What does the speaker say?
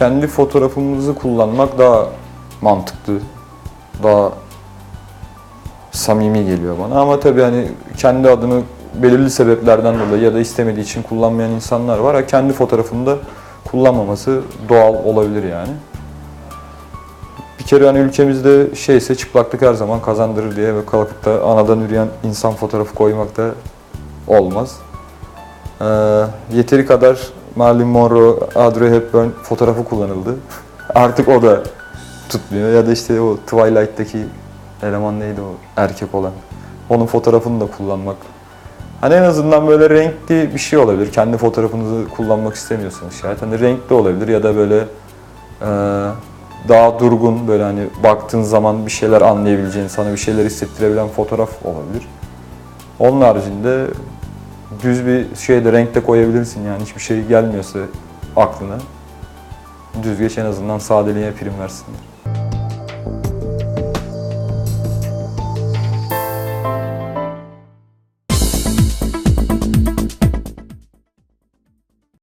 kendi fotoğrafımızı kullanmak daha mantıklı, daha samimi geliyor bana. Ama tabii hani kendi adını belirli sebeplerden dolayı ya da istemediği için kullanmayan insanlar var. Ha, kendi fotoğrafını da kullanmaması doğal olabilir yani. Bir kere hani ülkemizde şeyse çıplaklık her zaman kazandırır diye ve kalkıp da anadan üreyen insan fotoğrafı koymak da olmaz. Ee, yeteri kadar Marilyn Monroe, Audrey Hepburn fotoğrafı kullanıldı. Artık o da tutmuyor. Ya da işte o Twilight'taki eleman neydi o erkek olan. Onun fotoğrafını da kullanmak. Hani en azından böyle renkli bir şey olabilir. Kendi fotoğrafınızı kullanmak istemiyorsanız şayet. Hani renkli olabilir ya da böyle e, daha durgun böyle hani baktığın zaman bir şeyler anlayabileceğin, sana bir şeyler hissettirebilen fotoğraf olabilir. Onun haricinde düz bir şeyde renkte koyabilirsin yani hiçbir şey gelmiyorsa aklına. Düz geç en azından sadeliğe prim versinler.